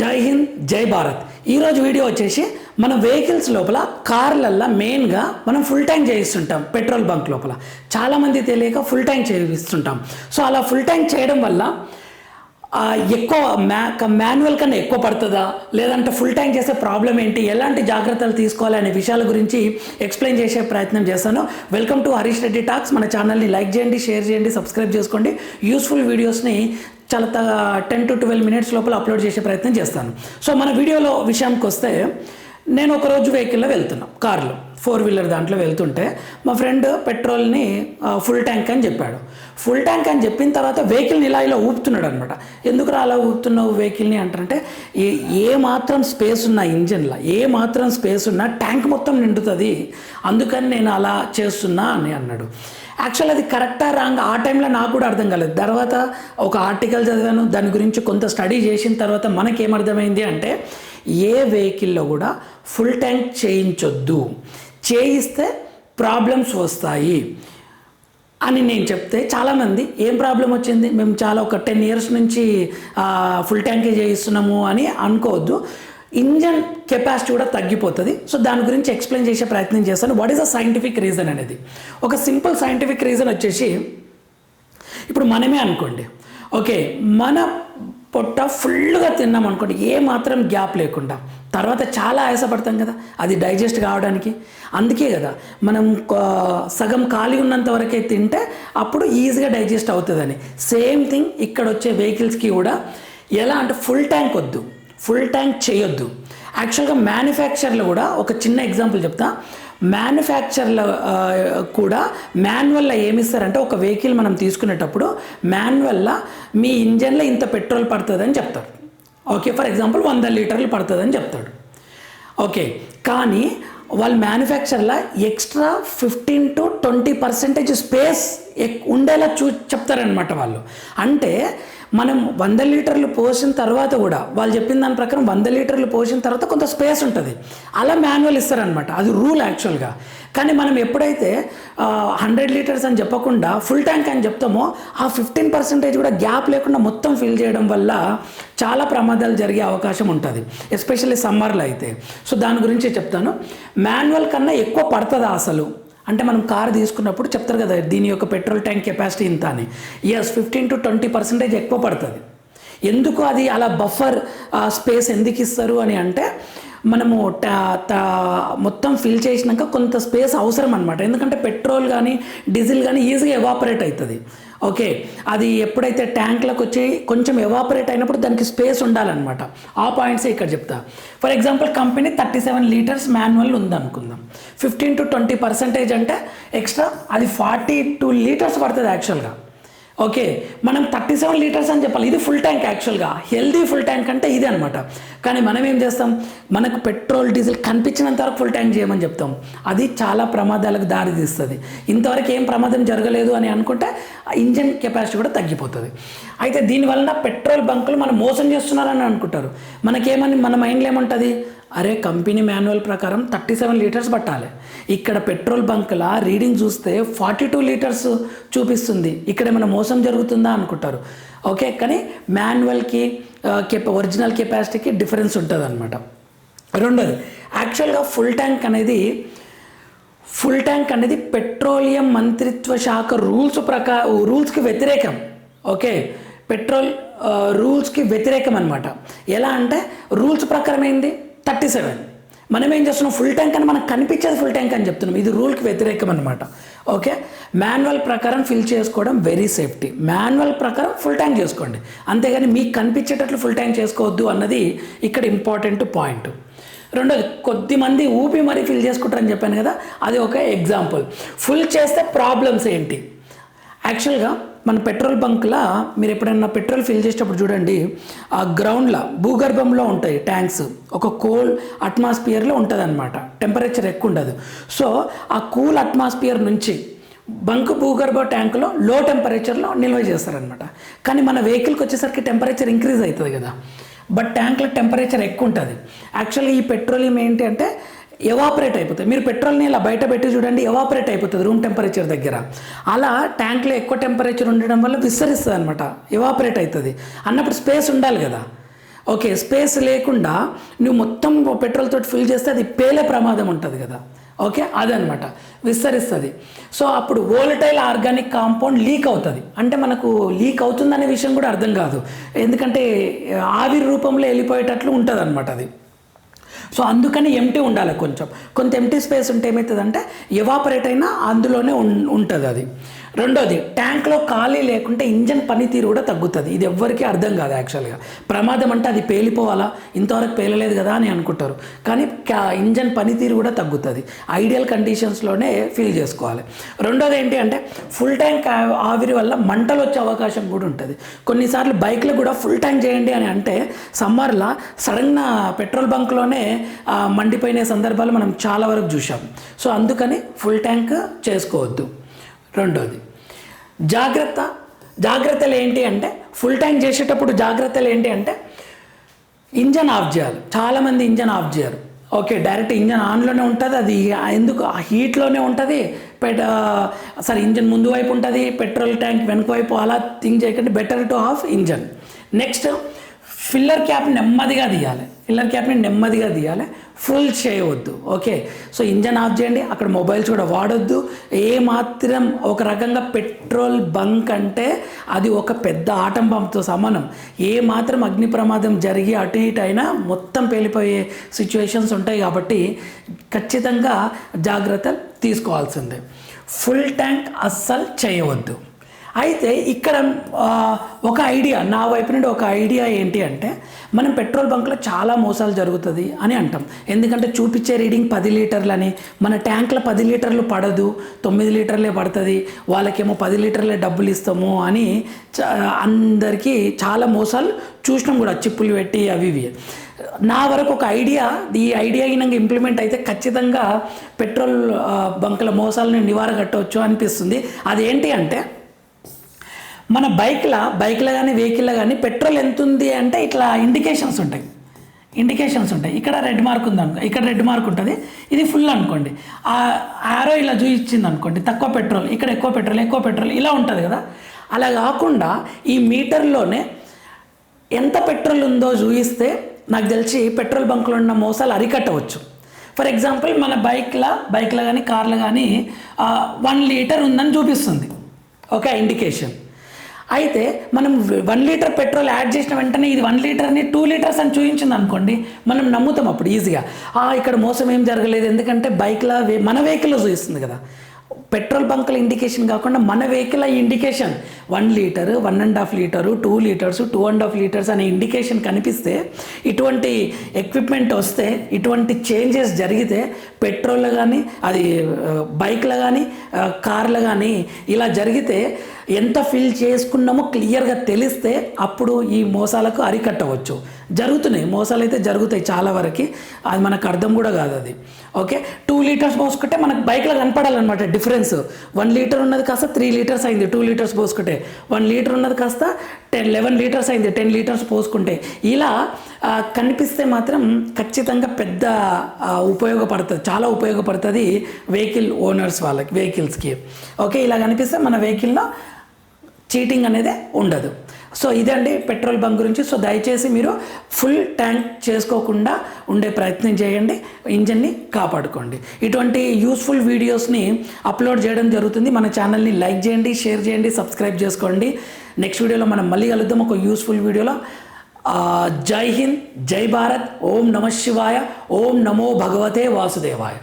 జై హింద్ జై భారత్. ఈరోజు వీడియో వచ్చేసి మన వెహికల్స్ లోపల కార్లల్లో మెయిన్గా మనం ఫుల్ ట్యాంక్ చేయిస్తుంటాం పెట్రోల్ బంక్ లోపల. చాలామంది తెలియక ఫుల్ ట్యాంక్ చేయిస్తుంటాం. సో అలా ఫుల్ ట్యాంక్ చేయడం వల్ల ఎక్కువ మ్యా మాన్యువల్ కన్నా ఎక్కువ పడుతుందా? లేదంటే ఫుల్ ట్యాంక్ చేసే ప్రాబ్లం ఏంటి? ఎలాంటి జాగ్రత్తలు తీసుకోవాలి అనే విషయాల గురించి ఎక్స్ప్లెయిన్ చేసే ప్రయత్నం చేస్తాను. Welcome to Harish Reddy talks మన ఛానల్ని లైక్ చేయండి షేర్ చేయండి సబ్స్క్రైబ్ చేసుకోండి. యూస్ఫుల్ వీడియోస్ని చాలా టెన్ టు ట్వెల్వ్ మినిట్స్ లోపల అప్లోడ్ చేసే ప్రయత్నం చేస్తాను. సో మన వీడియోలో విషయానికి వస్తే నేను ఒక రోజు వెహికల్లో వెళ్తున్నా కార్లో. ఫోర్ వీలర్ దాంట్లో వెళ్తుంటే మా ఫ్రెండ్ పెట్రోల్ని ఫుల్ ట్యాంక్ అని చెప్పాడు. ఫుల్ ట్యాంక్ అని చెప్పిన తర్వాత వెహికల్ని ఇలా ఇలా ఊపుతున్నాడు అనమాట ఎందుకురా అలా ఊపుతున్నావు వెహికల్ని? అంటారంటే ఏ ఏ మాత్రం స్పేస్ ఉన్న ఇంజిన్లో ఏ మాత్రం స్పేస్ ఉన్నా ట్యాంక్ మొత్తం నిండుతుంది. అందుకని నేను అలా చేస్తున్నా అని అన్నాడు. యాక్చువల్ అది కరెక్టా రాంగ్ ఆ టైంలో నాకు కూడా అర్థం కాలేదు. తర్వాత ఒక ఆర్టికల్ చదివాను. దాని గురించి కొంత స్టడీ చేసిన తర్వాత మనకేమర్థమైంది అంటే ఏ వెహికల్లో కూడా ఫుల్ ట్యాంక్ చేయించొద్దు. చేయిస్తే ప్రాబ్లమ్స్ వస్తాయి అని నేను చెప్తే చాలామంది ఏం ప్రాబ్లం వచ్చింది? మేము చాలా ఒక టెన్ ఇయర్స్ నుంచి ఫుల్ ట్యాంకే చేయిస్తున్నాము అని అనుకోవద్దు. ఇంజన్ కెపాసిటీ కూడా తగ్గిపోతుంది. సో దాని గురించి ఎక్స్ప్లెయిన్ చేసే ప్రయత్నం చేస్తాను. What is a scientific reason అనేది? ఒక సింపుల్ సైంటిఫిక్ రీజన్ వచ్చేసి ఇప్పుడు మనమే అనుకోండి. ఓకే మన పొట్ట ఫుల్గా తిన్నాం అనుకోండి ఏ మాత్రం గ్యాప్ లేకుండా. తర్వాత చాలా ఆయాసపడతాం కదా అది డైజెస్ట్ కావడానికి. అందుకే కదా మనం సగం ఖాళీ ఉన్నంత వరకే తింటే అప్పుడు ఈజీగా డైజెస్ట్ అవుతుందని. సేమ్ థింగ్ ఇక్కడ వచ్చే వెహికల్స్కి కూడా ఎలా అంటే ఫుల్ ట్యాంక్ వద్దు ఫుల్ ట్యాంక్ చేయొద్దు. యాక్చువల్గా మ్యానుఫ్యాక్చర్లో కూడా ఒక చిన్న ఎగ్జాంపుల్ చెప్తా. మ్యానుఫ్యాక్చర్లో కూడా మాన్యువల్లో ఏమిస్తారంటే ఒక వెహికల్ మనం తీసుకునేటప్పుడు మాన్యువల్లో మీ ఇంజన్లో ఇంత పెట్రోల్ పడుతుందని చెప్తాడు. ఓకే ఫర్ ఎగ్జాంపుల్ వంద లీటర్లు పడుతుందని చెప్తాడు. ఓకే కానీ వాళ్ళు మ్యానుఫ్యాక్చర్లో extra fifteen to twenty percentage space ఉండేలా చూ చెప్తారనమాట వాళ్ళు. అంటే మనం వంద లీటర్లు పోసిన తర్వాత కూడా వాళ్ళు చెప్పిన దాని ప్రకారం వంద లీటర్లు పోసిన తర్వాత కొంత స్పేస్ ఉంటుంది. అలా మాన్యువల్ ఇస్తారనమాట అది రూల్ యాక్చువల్గా. కానీ మనం ఎప్పుడైతే హండ్రెడ్ లీటర్స్ అని చెప్పకుండా ఫుల్ ట్యాంక్ అని చెప్తామో ఆ ఫిఫ్టీన్ పర్సెంటేజ్ కూడా గ్యాప్ లేకుండా మొత్తం ఫిల్ చేయడం వల్ల చాలా ప్రమాదాలు జరిగే అవకాశం ఉంటుంది. ఎస్పెషల్లీ సమ్మర్లో అయితే. సో దాని గురించి చెప్తాను. మాన్యువల్ కన్నా ఎక్కువ పడుతుందా అసలు? అంటే మనం కార్ తీసుకున్నప్పుడు చెప్తారు కదా దీని యొక్క పెట్రోల్ ట్యాంక్ కెపాసిటీ ఇంత అని. Yes fifteen to twenty percentage ఎక్కువ పడుతుంది. ఎందుకు అది అలా బఫర్ స్పేస్ ఎందుకు ఇస్తారు అని అంటే మనము మొత్తం ఫిల్ చేసినాక కొంత స్పేస్ అవసరం అనమాట ఎందుకంటే పెట్రోల్ కానీ డీజిల్ కానీ ఈజీగా ఎవాపరేట్ అవుతుంది ఓకే అది ఎప్పుడైతే ట్యాంక్లకు వచ్చి కొంచెం ఎవాపరేట్ అయినప్పుడు దానికి స్పేస్ ఉండాలన్నమాట. ఆ పాయింట్సే ఇక్కడ చెప్తా. For example company thirty seven litres manual ఉందనుకుందాం. ఫిఫ్టీన్ టు ట్వంటీ పర్సెంటేజ్ అంటే ఎక్స్ట్రా అది ఫార్టీ టూ లీటర్స్ పడుతుంది యాక్చువల్గా ఓకే మనం థర్టీ సెవెన్ లీటర్స్ అని చెప్పాలి. ఇది ఫుల్ ట్యాంక్ యాక్చువల్గా. హెల్దీ ఫుల్ ట్యాంక్ అంటే ఇదే అనమాట కానీ మనం ఏం చేస్తాం? మనకు పెట్రోల్ డీజిల్ కనిపించినంత వరకు ఫుల్ ట్యాంక్ చేయమని చెప్తాం. అది చాలా ప్రమాదాలకు దారి తీస్తుంది. ఇంతవరకు ఏం ప్రమాదం జరగలేదు అని అనుకుంటే ఆ ఇంజన్ కెపాసిటీ కూడా తగ్గిపోతుంది. అయితే దీనివలన పెట్రోల్ బంకులు మనం మోసం చేస్తున్నారని అనుకుంటారు. మనకేమని మన మైండ్లో ఏముంటుంది? అరే కంపెనీ మాన్యువల్ ప్రకారం థర్టీ సెవెన్ లీటర్స్ పట్టాలి. ఇక్కడ పెట్రోల్ బంక్లా రీడింగ్ చూస్తే ఫార్టీ టూ లీటర్స్ చూపిస్తుంది. ఇక్కడ ఏమైనా మోసం జరుగుతుందా అనుకుంటారు. ఓకే కానీ మాన్యువల్కి కెప ఒరిజినల్ కెపాసిటీకి డిఫరెన్స్ ఉంటుంది అనమాట రెండోది యాక్చువల్గా ఫుల్ ట్యాంక్ అనేది ఫుల్ ట్యాంక్ అనేది పెట్రోలియం మంత్రిత్వ శాఖ రూల్స్ ప్రకా రూల్స్కి వ్యతిరేకం. ఓకే పెట్రోల్ రూల్స్కి వ్యతిరేకం అనమాట ఎలా అంటే రూల్స్ ప్రకారం ఏంది? Thirty seven. మనం ఏం చేస్తున్నాం? ఫుల్ ట్యాంక్ అని మనకు కనిపించేది ఫుల్ ట్యాంక్ అని చెప్తున్నాం. ఇది రూల్కి వ్యతిరేకం అనమాట ఓకే మాన్యువల్ ప్రకారం ఫిల్ చేసుకోవడం వెరీ సేఫ్టీ మాన్యువల్ ప్రకారం ఫుల్ ట్యాంక్ చేసుకోండి. అంతేగాని మీకు కనిపించేటట్లు ఫుల్ ట్యాంక్ చేసుకోవద్దు అన్నది ఇక్కడ ఇంపార్టెంట్ పాయింట్ రెండోది కొద్దిమంది ఊపి మరీ ఫిల్ చేసుకుంటారని చెప్పాను కదా అది ఒక ఎగ్జాంపుల్ ఫుల్ చేస్తే ప్రాబ్లమ్స్ ఏంటి? యాక్చువల్గా మన పెట్రోల్ బంక్లా మీరు ఎప్పుడైనా పెట్రోల్ ఫిల్ చేసేటప్పుడు చూడండి ఆ గ్రౌండ్లో భూగర్భంలో ఉంటాయి ట్యాంక్స్. ఒక కూల్ అట్మాస్ఫియర్లో ఉంటుంది అనమాట టెంపరేచర్ ఎక్కువ ఉండదు సో ఆ కూల్ అట్మాస్ఫియర్ నుంచి బంక్ భూగర్భ ట్యాంకులో లో టెంపరేచర్లో నిల్వ చేస్తారనమాట కానీ మన వెహికల్కి వచ్చేసరికి టెంపరేచర్ ఇంక్రీజ్ అవుతుంది కదా. బట్ ట్యాంక్లో టెంపరేచర్ ఎక్కువ ఉంటుంది యాక్చువల్లీ ఈ పెట్రోలియం ఏంటి అంటే ఎవాపరేట్ అయిపోతుంది మీరు పెట్రోల్ని ఇలా బయట పెట్టి చూడండి ఎవాపరేట్ అయిపోతుంది రూమ్ టెంపరేచర్ దగ్గర. అలా ట్యాంక్లో ఎక్కువ టెంపరేచర్ ఉండడం వల్ల విస్తరిస్తుంది అనమాట ఎవాపరేట్ అవుతుంది అన్నప్పుడు స్పేస్ ఉండాలి కదా. ఓకే స్పేస్ లేకుండా నువ్వు మొత్తం పెట్రోల్ తోటి ఫిల్ చేస్తే అది పేలే ప్రమాదం ఉంటుంది కదా. ఓకే అదనమాట విస్తరిస్తుంది. సో అప్పుడు వోలటైల్ ఆర్గానిక్ కాంపౌండ్ లీక్ అవుతుంది. అంటే మనకు లీక్ అవుతుందనే విషయం కూడా అర్థం కాదు. ఎందుకంటే ఆవిరి రూపంలో వెళ్ళిపోయేటట్లు ఉంటుంది అనమాట అది. సో అందుకని ఎంటీ ఉండాలి కొంచెం. కొంత ఎంటీ స్పేస్ ఉంటే ఏమవుతుందంటే ఎవాపరేట్ అయినా అందులోనే ఉం- ఉంటుంది అది రెండోది ట్యాంక్లో ఖాళీ లేకుంటే ఇంజన్ పనితీరు కూడా తగ్గుతుంది. ఇది ఎవ్వరికీ అర్థం కాదు యాక్చువల్గా ప్రమాదం అంటే అది పేలిపోవాలా? ఇంతవరకు పేలలేదు కదా అని అనుకుంటారు. కానీ క్యా- ఇంజన్ పనితీరు కూడా తగ్గుతుంది. ఐడియల్ కండిషన్స్లోనే ఫిల్ చేసుకోవాలి. రెండోది ఏంటి అంటే ఫుల్ ట్యాంక్ ఆవిరి వల్ల మంటలు వచ్చే అవకాశం కూడా ఉంటుంది. కొన్నిసార్లు బైక్లో కూడా ఫుల్ ట్యాంక్ చేయండి అని అంటే సమ్మర్లో సడన్గా పెట్రోల్ బంక్లోనే మండిపోయిన సందర్భాలు మనం చాలా వరకు చూసాం సో అందుకని ఫుల్ ట్యాంక్ చేసుకోవద్దు. రెండోది. జాగ్రత్త జాగ్రత్తలు ఏంటి అంటే ఫుల్ ట్యాంక్ చేసేటప్పుడు జాగ్రత్తలు ఏంటి అంటే ఇంజన్ ఆఫ్ చేయాలి. చాలామంది ఇంజన్ ఆఫ్ చేయరు. ఓకే డైరెక్ట్ ఇంజన్ ఆన్లోనే ఉంటుంది అది ఎందుకు ఆ హీట్లోనే ఉంటుంది పెట్ సరే ఇంజన్ ముందు వైపు ఉంటుంది పెట్రోల్ ట్యాంక్ వెనుక వైపు అలా థింక్ చేయకండి better to off engine. Next filler cap నెమ్మదిగా తీయాలి. ఫిల్లర్ క్యాప్ని నెమ్మదిగా తీయాలి. ఫుల్ చేయవద్దు. ఓకే సో ఇంజన్ ఆఫ్ చేయండి. అక్కడ మొబైల్స్ కూడా వాడొద్దు. ఏ మాత్రం ఒక రకంగా పెట్రోల్ బంక్ అంటే అది ఒక పెద్ద ఆటం పంపుతో సమానం. ఏ మాత్రం అగ్ని ప్రమాదం జరిగి అటు ఇటు అయినా మొత్తం పేలిపోయే సిచ్యువేషన్స్ ఉంటాయి కాబట్టి ఖచ్చితంగా జాగ్రత్తలు తీసుకోవాల్సిందే. ఫుల్ ట్యాంక్ అస్సలు చేయవద్దు. అయితే ఇక్కడ ఒక ఐడియా నా వైపు నుండి ఒక ఐడియా ఏంటి అంటే మనం పెట్రోల్ బంక్లో చాలా మోసాలు జరుగుతుంది అని అంటాం. ఎందుకంటే చూపించే రీడింగ్ పది లీటర్లని మన ట్యాంక్లో పది లీటర్లు పడదు తొమ్మిది లీటర్లే పడుతుంది వాళ్ళకేమో పది లీటర్లే డబ్బులు ఇస్తాము అని చ- అందరికీ చాలా మోసాలు చూసినాం కూడా చిప్పులు పెట్టి అవి ఇవి. నా వరకు ఒక ఐడియా ఈ ఐడియా అయినాక ఇంప్లిమెంట్ అయితే ఖచ్చితంగా పెట్రోల్ బంకుల మోసాలను నివారగట్టవచ్చు అనిపిస్తుంది. అదేంటి అంటే మన బైక్లో బైక్లో కానీ వెహికల్లో కానీ పెట్రోల్ ఎంత ఉంది అంటే ఇట్లా ఇండికేషన్స్ ఉంటాయి. ఇండికేషన్స్ ఉంటాయి. ఇక్కడ రెడ్ మార్క్ ఉంది అనుకో ఇక్కడ రెడ్ మార్క్ ఉంటుంది. ఇది ఫుల్ అనుకోండి. ఆ ఆరో ఇలా చూపించింది అనుకోండి తక్కువ పెట్రోల్ ఇక్కడ ఎక్కువ పెట్రోల్ ఎక్కువ పెట్రోల్ ఇలా ఉంటుంది కదా. అలా కాకుండా ఈ మీటర్లోనే ఎంత పెట్రోల్ ఉందో చూపిస్తే నాకు తెలిసి పెట్రోల్ బంకులో ఉన్న మోసాలు అరికట్టవచ్చు. ఫర్ ఎగ్జాంపుల్ మన బైక్లో బైక్లో కానీ కార్లో కానీ వన్ లీటర్ ఉందని చూపిస్తుంది. Okay indication. అయితే మనం వన్ లీటర్ పెట్రోల్ యాడ్ చేసిన వెంటనే ఇది వన్ లీటర్ని టూ లీటర్స్ అని చూపించింది అనుకోండి మనం నమ్ముతాం అప్పుడు ఈజీగా ఇక్కడ మోసం ఏం జరగలేదు ఎందుకంటే బైక్లో మన వెహికల్లో చూపిస్తుంది కదా. పెట్రోల్ బంకుల ఇండికేషన్ కాకుండా మన vehicle indication one litre one and half litre two litres two and half litres అనే ఇండికేషన్ కనిపిస్తే ఇటువంటి ఎక్విప్మెంట్ వస్తే ఇటువంటి చేంజెస్ జరిగితే పెట్రోల్ కానీ అది బైక్లో కానీ కార్లో కానీ ఇలా జరిగితే ఎంత ఫిల్ చేసుకున్నామో క్లియర్గా తెలిస్తే అప్పుడు ఈ మోసాలకు అరికట్టవచ్చు. జరుగుతున్నాయి. మోసాలు అయితే జరుగుతాయి చాలా వరకు. అది మనకు అర్థం కూడా కాదు అది. ఓకే? టూ లీటర్స్ పోసుకుంటే మనకు బైక్లో కనపడాలన్నమాట డిఫరెన్స్ వన్ లీటర్ ఉన్నది కాస్త త్రీ లీటర్స్ అయింది. టూ లీటర్స్ పోసుకుంటే. వన్ లీటర్ ఉన్నది కాస్త టెన్ లెవెన్ లీటర్స్ అయింది. టెన్ లీటర్స్ పోసుకుంటే. ఇలా కనిపిస్తే మాత్రం ఖచ్చితంగా పెద్ద ఉపయోగపడుతుంది చాలా ఉపయోగపడుతుంది వెహికల్ ఓనర్స్ వాళ్ళకి వెహికల్స్కి. ఓకే ఇలా కనిపిస్తే మన వెహికల్లో చీటింగ్ అనేది ఉండదు. సో ఇదండి పెట్రోల్ బంక్ గురించి. సో దయచేసి మీరు ఫుల్ ట్యాంక్ చేసుకోకుండా ఉండే ప్రయత్నం చేయండి ఇంజన్ని కాపాడుకోండి. ఇటువంటి యూస్ఫుల్ వీడియోస్ని అప్లోడ్ చేయడం జరుగుతుంది. మన ఛానల్ని లైక్ చేయండి షేర్ చేయండి సబ్స్క్రైబ్ చేసుకోండి. నెక్స్ట్ వీడియోలో మనం మళ్ళీ కలుద్దాం. ఒక యూస్ఫుల్ వీడియోలో ఆ, జై హింద్ జై భారత్ ఓం నమ శివాయ ఓం నమో భగవతే వాసుదేవాయ